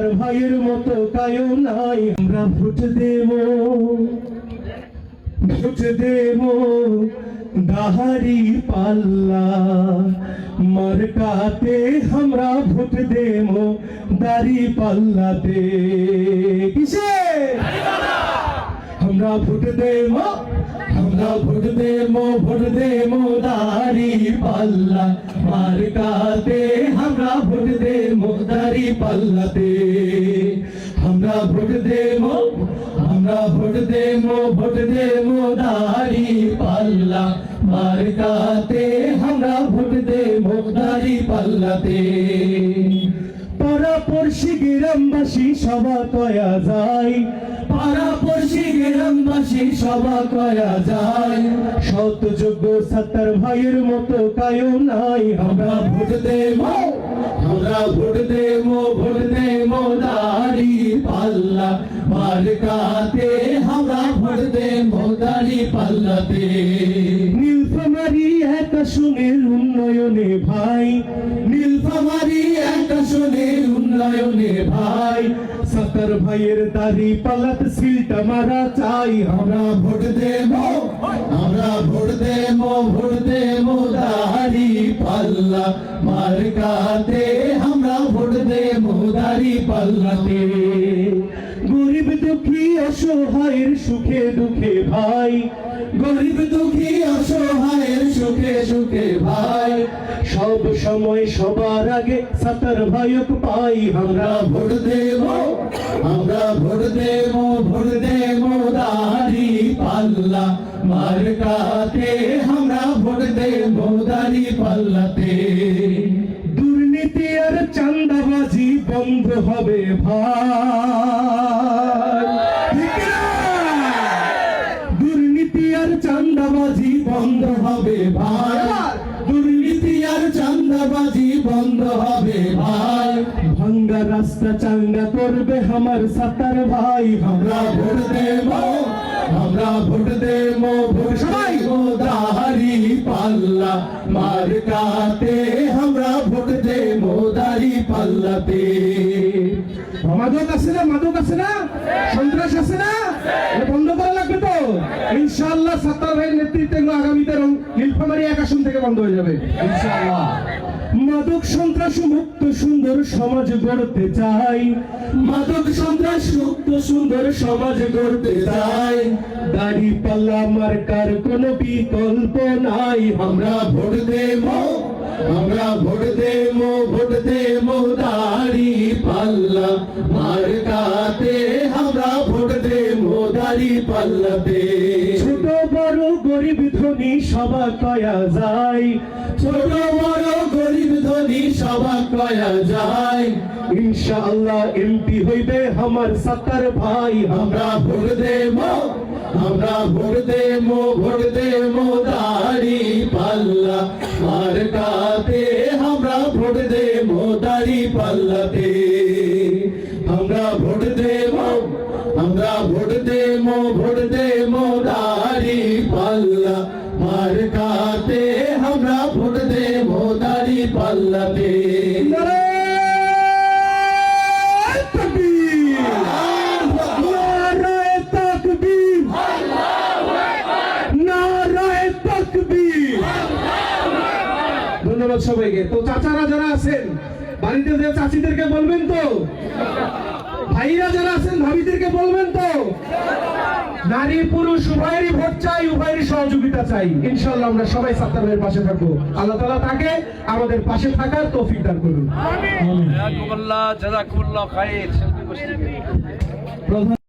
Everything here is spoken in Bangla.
সাতার ভাইয়ের মতো কায়ো নাই। আমরা ভোট দেব ভোট দেব দাহারি পাল্লা। মার্কাতে আমরা ভোট দেব দাড়ি পাল্লাতে কিসে? আমরা ভোট দেব, আমরা ভোট দেব ভোট দেব দাড়ি পাল্লা। মার্কাতে আমরা ভোট দেব। দাড়ি পাল্লাতে। আমরা ভোট দেব, আমরা ভোট দেব ভোট দেব দাড়ি পাল্লা মার্কাতে। আমরা ভোট দেব দাড়ি পাল্লাতে। পাড়া পড়শি গ্রামবাসী সভা কয়া যায় পাড়া ভাইয়ের মতো নাই। আমরা ভোট দেব, আমরা ভোট দেব ভোট দেব দাড়ি পাল্লা। আমরা ভোট দেব দাড়ি পাল্লাতে। নীলফামারি এক উন্নয়নে ভাই। নীলফামারি পাল্লাতে। গরিব দুঃখী অসহায়ের সুখে দুঃখে ভাই। গরিব দুঃখী অসহায়ের সুখে সুখে ভাই। সব সময় সবার আগে সাতার ভাইক পাই, আমরা ভোট দেব, আমরা ভোট দেব ভোট দেব দাড়ি পাল্লা মার্কাতে, আমরা ভোট দেব দাড়ি পাল্লাতে। দুর্নীতি আর চান্দাবাজি বন্ধ হবে ভাই। ভাই ভাঙ্গা রাস্তা চাঙ্গা করবে আমার সাতার ভাই। আমরা ভোট দেব আমরা ভোট দেব সবাই! দাড়ি পাল্লা মার্কাতে। আমরা ভোট দেব দাড়ি পাল্লাতে। মাদক আছে না মাদক আছে না? সন্ত্রাস আছে না? বন্ধ করা লাগবে তো? ইনশাআল্লাহ সাত্তার ভাইয়ের নেতৃত্বে আগামীতে নীলফামারী এক আসন থেকে বন্ধ হয়ে যাবে। ইনশাআল্লাহ। মাদক সন্ত্রাস মুক্ত সুন্দর সমাজ গড়তে চাই। মাদক সন্ত্রাস মুক্ত সুন্দর সমাজ গড়তে চাই। দাড়ি পাল্লা মার্কার কোনো বিকল্প নাই। আমরা ভোট দেব, আমরা ভোট দেব ভোট দেব দাড়ি পাল্লা মার্কাতে। আমরা ভোট দেব দাড়ি পাল্লাতে। বড় গরিব ধনী সবা কয়া যায়। ছোট বড় গরিব ধনী সবা কয়া যায়। ইনশাআল্লাহ এমপি হইবে আমার সাতার ভাই। আমরা ভোট দেব, আমরা ভোট দেব ভোট দেব দাড়ি পাল্লা। মার্কাতে আমরা ভোট দেব, দাড়ি পাল্লাতে। মার্কাতে আমরা ভোট দেব দাড়ি পাল্লাতে। ধন্যবাদ সবাইকে। তো চাচারা যারা আছেন বাড়িতে যে চাচিদেরকে বলবেন তো? ভাইরা যারা আছেন ভাবিদেরকে বলবেন তো? নারী পুরুষ উভয়েরই ভোট চাই উভয়েরই সহযোগিতা চাই। ইনশাল্লাহ আমরা সবাই সাত্তার ভাইয়ের পাশে থাকব। আল্লাহ তালা তাকে আমাদের পাশে থাকার তৌফিক দান করুন। প্রধান